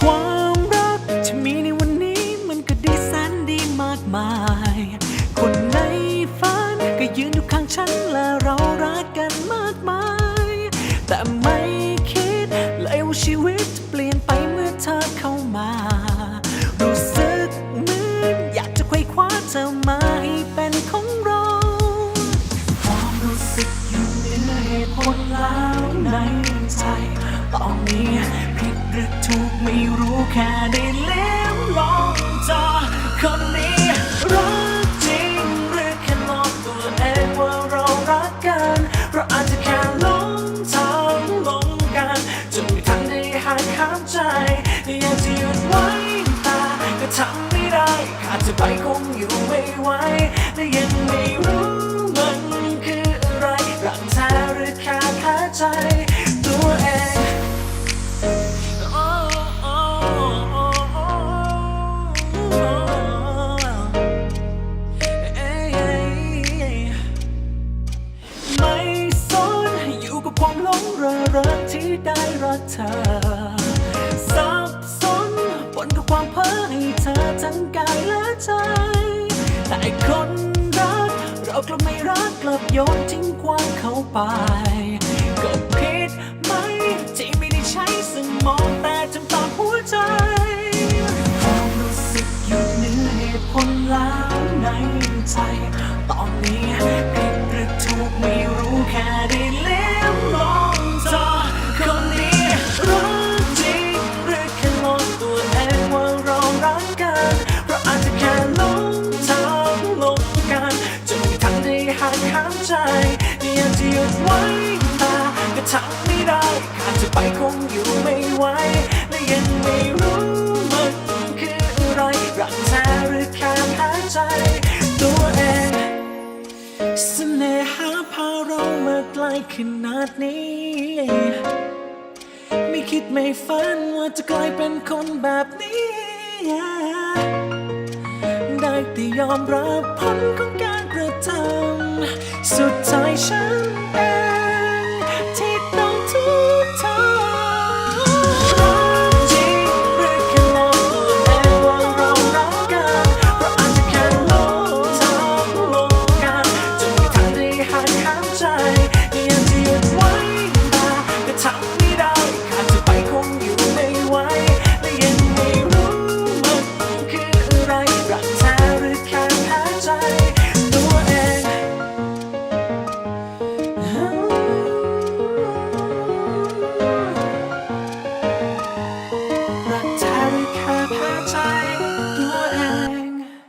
ความรักที่มีในวันนี้มันก็ดีแสนดีมากมาย คนในฝันก็ยืนอยู่ข้างฉันและเรารักกันมากมาย แต่ไม่คิดเลยว่าชีวิตจะเปลี่ยนไปเมื่อเธอเข้ามา รู้สึกเหมือนอยากจะไขว้คว้าเธอมาให้เป็นของเรา ความรู้สึกอยู่เหนือเหตุผลแล้วในใจตอนนี้ผิดหรือถูก ไม่รู้แค่ได้เลี้มลองจอคนนี้รักจริงหรือแค่หลอกตัวเองว่าเรารักกันเราอาจจะแค่หลงทางหลงกันจนไม่ทันได้หายข้ามใจอยากจะหยุดไว้ตาก็ทำไม่ได้ขาดเธอไปคงอยู่ไม่ไหว ลงระรักที่ได้รักเธอสับสนปนกับความเพ้อให้เธอทั้งกายและใจแต่คนรักเรากลับไม่รักกลับโยนทิ้งความเข้าไป สน่หาพาเรามาไกลขนาดนี้ ไม่คิดไม่ฝันว่าจะกลายเป็นคนแบบนี้ ได้แต่ยอมรับผลของการกระทำสุดท้ายฉัน